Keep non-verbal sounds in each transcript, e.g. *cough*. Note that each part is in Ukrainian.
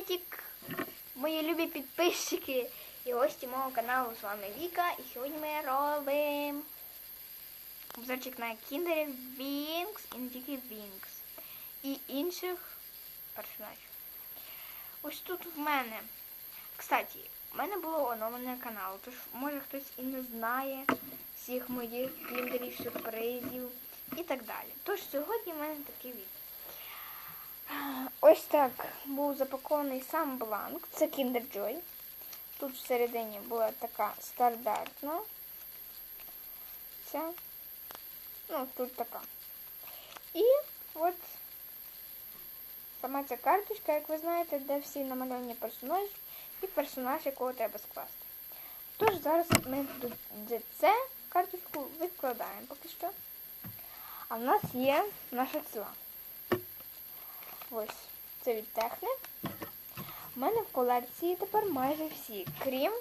Приветик, мої любі підписчики і гості мого каналу. З вами Віка. І сьогодні ми робимо обзорчик на кіндери Вінкс і не тільки Вінкс. І інших персонажів. Ось тут в мене. Кстати, в мене було оновлене канал, тож може хтось і не знає всіх моїх кіндерів, сюрпризів і так далі. Тож сьогодні в мене такий відео. Ось так був запакований сам бланк. Це Kinder Joy. Тут всередині була така стандартна. Ця. Ну, тут така. І от сама ця карточка, як ви знаєте, де всі намальовані персонажі і персонаж, якого треба скласти. Тож зараз ми це карточку відкладаємо поки що. А в нас є наша ціла. Ось, це від техни. У мене в колекції тепер майже всі, крім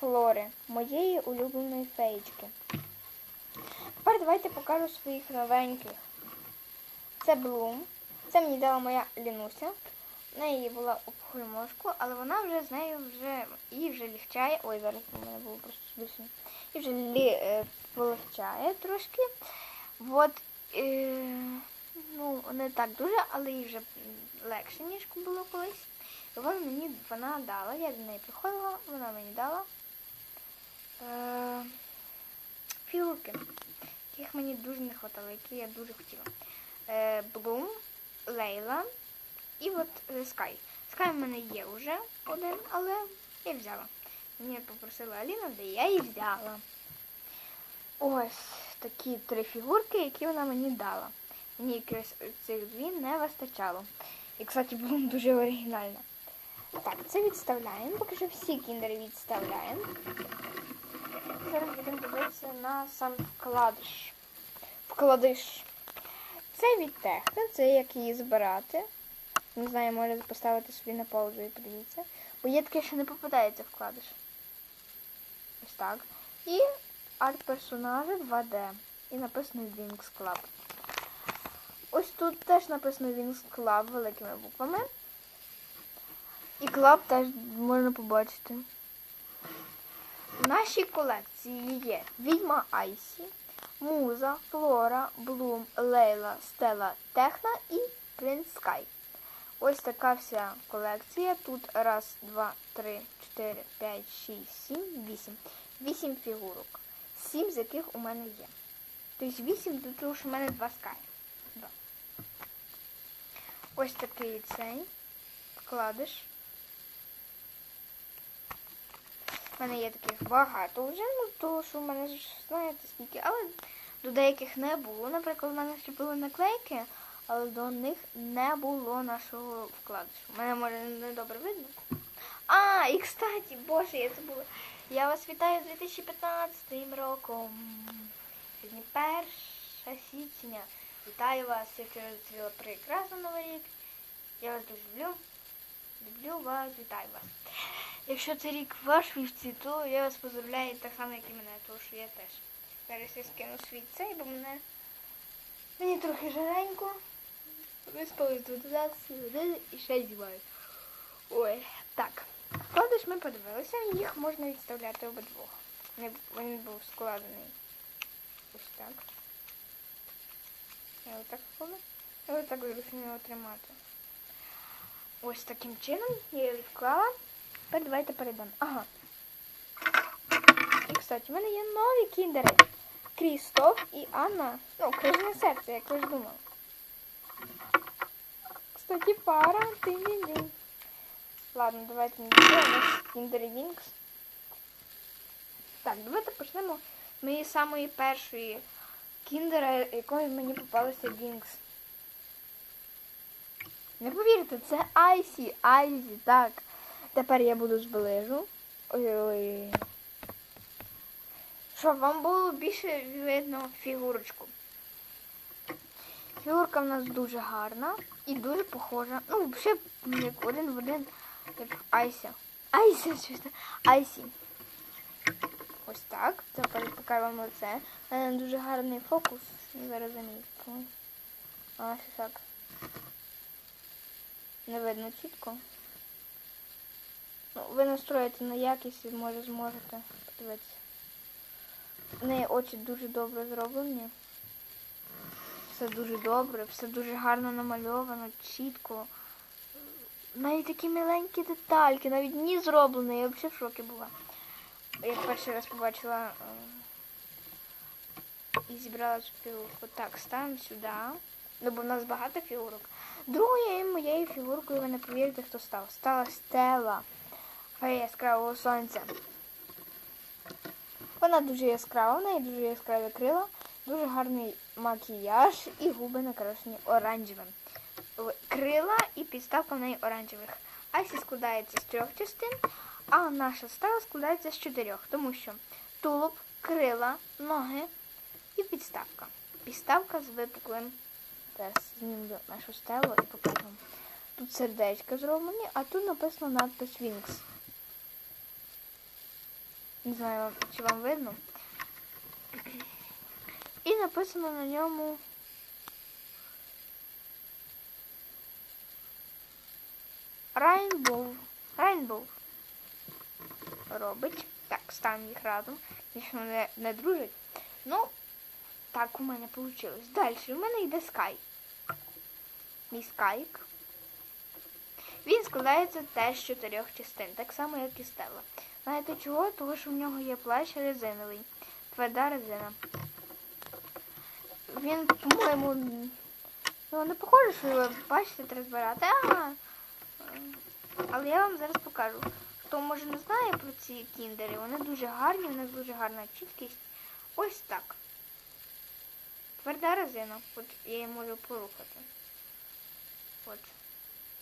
флори, моєї улюбленої феєчки. Тепер давайте покажу своїх новеньких. Це Блум. Це мені дала моя Лінуся. В неї була обхоймошку, але вона вже з нею вже її вже легчає. Ой, зараз у мене було просто сюди. І вже е, полегчає трошки. От. Е, ну, не так дуже, але їй вже легше, ніж було колись. Вона мені вона дала, я до неї приходила, вона мені дала е, фігурки, яких мені дуже не вистачало, які я дуже хотіла. Е, Блум, Лейла і от е, Скай. Скай в мене є вже один, але я взяла. Мені попросила Аліна, де я її взяла. Ось такі три фігурки, які вона мені дала. Якраз цих дві не вистачало. І, кстати, було дуже оригінально. Так, це відставляємо. Поки що всі кіндери відставляємо. Зараз будемо дивитися на сам вкладиш. Вкладиш. Це від техни, це як її збирати. Не знаю, може поставити собі на паузу і подивіться. Бо є таке, що не попадається вкладиш. Ось так. І арт-персонажі 2D. І написано Wings Club. Ось тут теж написано Wings Club великими буквами. І клаб теж можна побачити. В нашій колекції є Відьма Айсі, Муза, Флора, Блум, Лейла, Стела, Техна і Принц Скай. Ось така вся колекція. Тут раз, два, три, чотири, п'ять, шість, сім, вісім. Вісім фігурок. Сім з яких у мене є. Тобто вісім, тому що в мене два скай. Ось такий цей вкладиш. У мене є таких багато вже, ну тому що в мене ж знаєте скільки, але до деяких не було. Наприклад, у мене ще були наклейки, але до них не було нашого вкладишу. У мене може не добре видно. А, і кстати, боже, я забула. Я вас вітаю з 2015 роком. Сьогодні 1 січня. Вітаю вас, якщо це прекрасний новий рік. Я вас дуже люблю. Люблю вас, вітаю вас. Якщо це рік ваш вівці, то я вас поздравляю так само, як і мене, тому що я теж. Зараз я скину свій цей, бо мене мені трохи жаренько. Виспались до 12 години і ще зіваю. Ой, так. Вкладиш ми подивилися, їх можна відставляти обидвох. Він був складений. Ось так. Я отак вкладу. І отак зручно його тримати. Ось таким чином я її відклала. Тепер давайте перейдемо. Ага. І, кстати, в мене є нові кіндери. Крістоф і Анна. Ну, крижне серце, як ви ж думали. Кстати, пара. Ти ні Ладно, давайте не нас кіндери Вінкс. Так, давайте почнемо з моєї самої першої кіндера, якої мені попалося Вінкс. Не повірите, це Айсі, Айзі, так. Тепер я буду зближу. Ой-ой. Щоб вам було більше видно фігурочку. Фігурка в нас дуже гарна і дуже похожа. Ну, взагалі, як один в один, як Айся. Айся, чесно. Айсі. Ось так. Тепер покажу вам лице. У мене дуже гарний фокус. Зараз замітку. Ось так. Не видно чітко. Ну, ви настроїте на якість і може зможете подивитися. В неї очі дуже добре зроблені. Все дуже добре, все дуже гарно намальовано, чітко. Навіть такі миленькі детальки, навіть ні зроблені, я взагалі в шокі була. Я перший раз побачила е, і зібрала цю фігурку. Так, ставимо сюди. Ну, бо в нас багато фігурок. Другою моєю фігуркою, ви не повірите, хто став. Стала Стела. Фея яскравого сонця. Вона дуже яскрава, в неї дуже яскраві крила, дуже гарний макіяж і губи накрашені оранжевим. Крила і підставка в неї оранжевих. Айсі складається з трьох частин, а наша стала складається з чотирьох, тому що тулуб, крила, ноги і підставка. Підставка з випуклим. Зараз знімлю нашу стелу і покажу. вам. Тут сердечко зроблені, а тут написано надпис Вінкс. Не знаю, чи вам видно. І написано на ньому Rainbow. Rainbow. Робить. Так, ставимо їх разом. Звісно, не, не дружить. Ну, так у мене вийшло. Далі у мене йде Sky. Мій скайк. Він складається теж з чотирьох частин, так само, як і Стелла. Знаєте чого? Того, що в нього є плащ резиновий. Тверда резина. Він, по-моєму, ну не похоже, що його бачите, треба збирати. А, але я вам зараз покажу. Хто може не знає про ці кіндери, вони дуже гарні, в них дуже гарна чіткість. Ось так. Тверда резина. От я її можу порухати. От.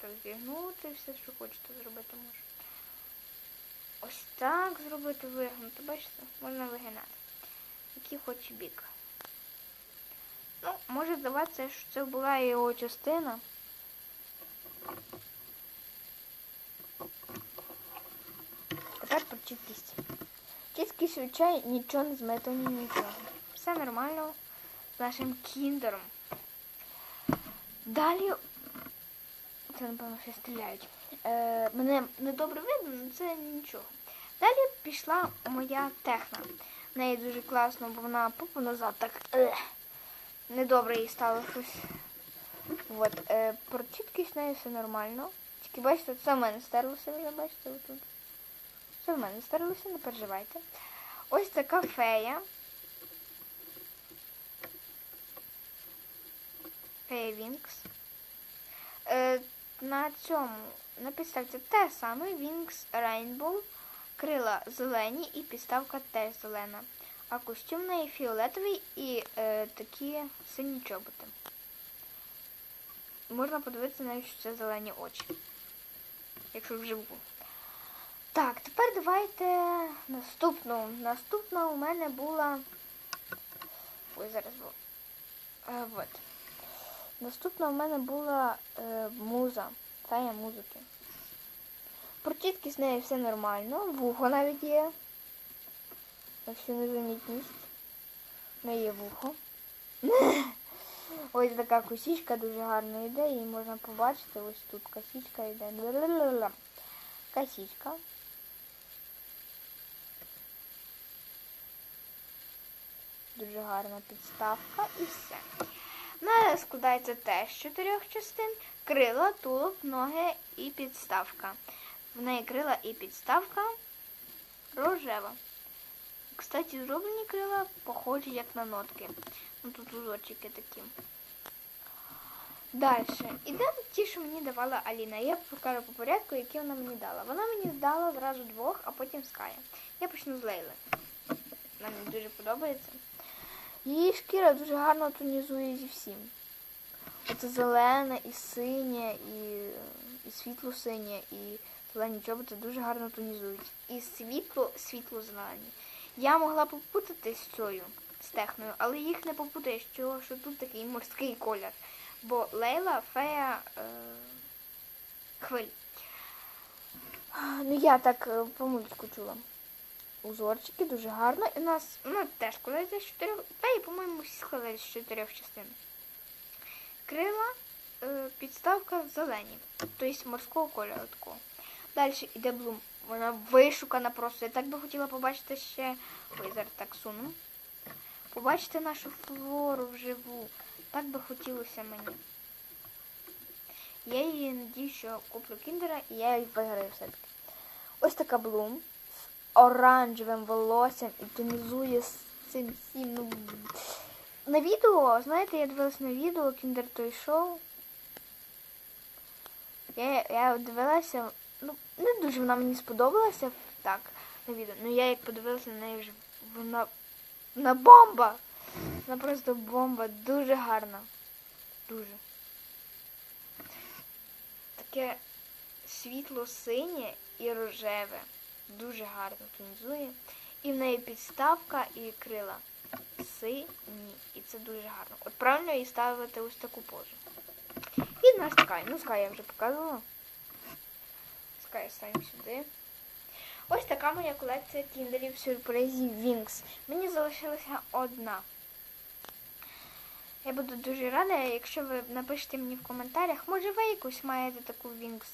Так зігнути, все, що хочете зробити можу. Ось так зробити вигнути. Бачите, можна вигинати. Який хоче бік. Ну, може здаватися, що це була його частина. Тепер про чіткість. Чіткість очей нічого не змито, нічого. Все нормально з нашим кіндером. Далі. Це, напевно, ще стріляють. Е, мене недобре видно, але це нічого. Далі пішла моя техна. В неї дуже класно, бо вона попу назад так. Ех, недобре їй стало щось. От, е, про чіткість неї все нормально. Тільки бачите, це в мене стерлося вже, бачите, отут. Це в мене стерлося, не переживайте. Ось така фея. Фея Вінкс. Е, на цьому на підставці те саме Wings Rainbow, крила зелені і підставка теж зелена. А костюм неї фіолетовий і е, такі сині чоботи. Можна подивитися навіть, що це зелені очі. Якщо вживу. Так, тепер давайте наступну. Наступна у мене була. Ой, зараз було. Е, от. Наступна у мене була е, муза. Фея музики. Про чіткість з нею все нормально. Вухо навіть є. Якщо не замітність. В неї є вухо. *laughs* Ось така косічка дуже гарна йде, її можна побачити. Ось тут косічка йде. Косічка. Дуже гарна підставка і все. Вона складається теж з чотирьох частин. Крила, тулуб, ноги і підставка. В неї крила і підставка рожева. Кстати, зроблені крила похожі як на нотки. Ну тут узорчики такі. Далі. Ідемо ті, що мені давала Аліна. Я покажу по порядку, які вона мені дала. Вона мені здала зразу двох, а потім Ская. Я почну з Лейли. Вона мені дуже подобається. Її шкіра дуже гарно тонізує зі всім. Оце зелене і синє, і, і світло-синє, і зелені чоботи дуже гарно тонізують. І світло, світло зелені. Я могла попутати з цією, з техною, але їх не попутаєш, чого, що тут такий морський колір. Бо Лейла фея е, хвиль. Ну я так е, по чула. Узорчики дуже гарно. І у нас ну, теж складається з чотирьох. Феї, по-моєму, всі складаються з чотирьох частин. Крила е, підставка зелені, тобто морського кольору такого. Далі йде блум. Вона вишукана просто. Я так би хотіла побачити ще. Ой, зараз так суну. Побачити нашу флору вживу. Так би хотілося мені. Я її надію, що куплю кіндера і я її виграю все-таки. Ось така блум оранжевим волоссям і тонізує цим всім. Ну, на відео, знаєте, я дивилась на відео Кіндер Той Шоу. Я, я дивилася, ну, не дуже вона мені сподобалася так на відео. Ну я як подивилася на неї вже вона, вона бомба! Вона просто бомба, дуже гарна. Дуже. Таке світло-синє і рожеве. Дуже гарно тонізує. І в неї підставка і крила сині. І це дуже гарно. От правильно її ставити ось таку позу. І наш скай. Ну, скай я вже показувала. Скай ставимо сюди. Ось така моя колекція кіндерів сюрпризів Wings. Мені залишилася одна. Я буду дуже рада, якщо ви напишете мені в коментарях, може ви якусь маєте таку Wings,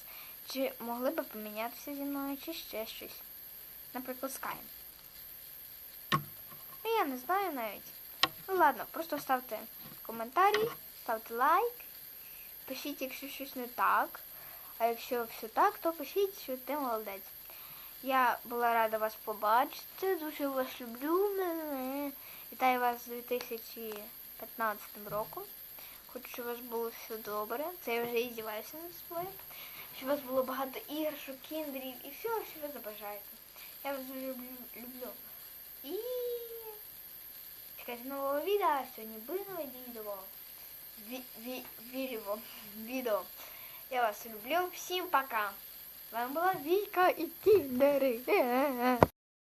чи могли би помінятися зі мною, чи ще щось. Наприклад, Sky. Ну, я не знаю навіть. Ну ладно, просто ставте коментарі, ставте лайк, пишіть, якщо щось не так. А якщо все так, то пишіть, що ти молодець. Я була рада вас побачити, дуже вас люблю. Вітаю вас з 2015 роком. Хочу, щоб у вас було все добре. Це я вже і здіваюся над собою. Щоб у вас було багато іграшок, кіндерів і всього, що ви забажаєте. Я вас дуже люблю. люблю. І чекайте нового відео. Сьогодні нове відео. Вірю ві, відео. Я вас люблю. Всім пока. Вам була Віка і Кіндери.